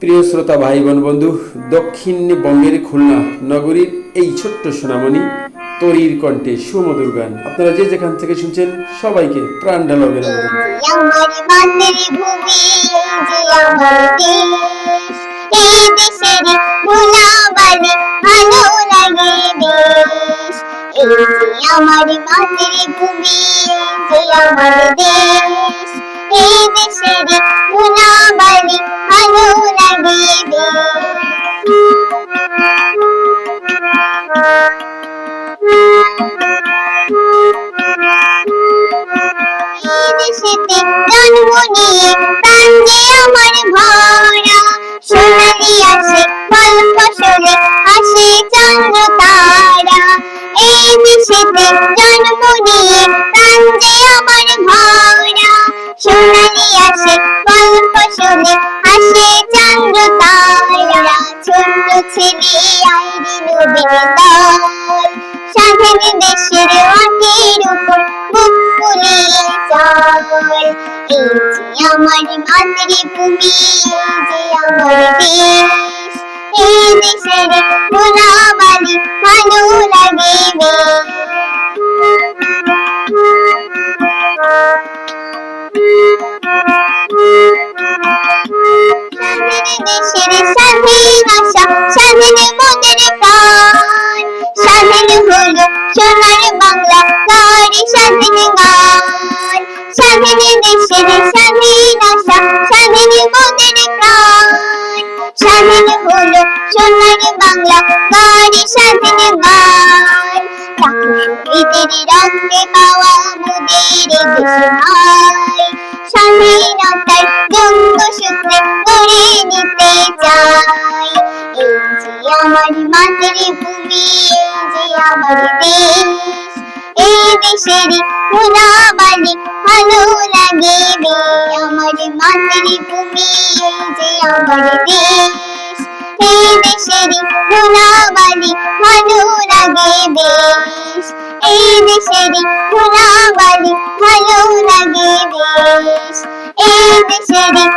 প্রিয় শ্রোতা ভাই বোন বন্ধু দক্ষিণবঙ্গের খুলনা নগরীর এই ছোট্ট সোনামণি, তরির কণ্ঠে সুমধুর গান। আপনারা যে যেখান থেকে শুনছেন, সবাইকে প্রাণ ঢালা দেশ। জন্ম নিয়ে যে আমার ভরা সোনালি আসে ফল ফসলে আসে চন্দ্র তারা। ছোট্ট ছেলে আইরি নবীর দল। দেশের মাটির উপর বুক ফুলিয়ে এই যে আমার মাতৃভূমি, এই যে আমার দেশ। এই দেশের গুলাবালি ভালো লাগে স্বাধীন দেশের স্বাধীন আশা স্বাধীন মোদের প্রাণ স্বাধীন হলো সোনার বাংলা নারী স্বাধীন গান স্বাধীন দেশের স্বাধীন আশা স্বাধীন মোদের প্রাণ শহীদের পাওয়া মোদের দেশ আমার মাতৃভূমি যে আমার দেশ এই দেশের গুণাবালি ভালো লাগে রে। আমার মাতৃভূমি যে আমার দেশ এই দেশের গুণাবালি ভালো লাগে বেশ এই দেশের গুণাবালি ভালো লাগে বেশ এই দেশের বেশ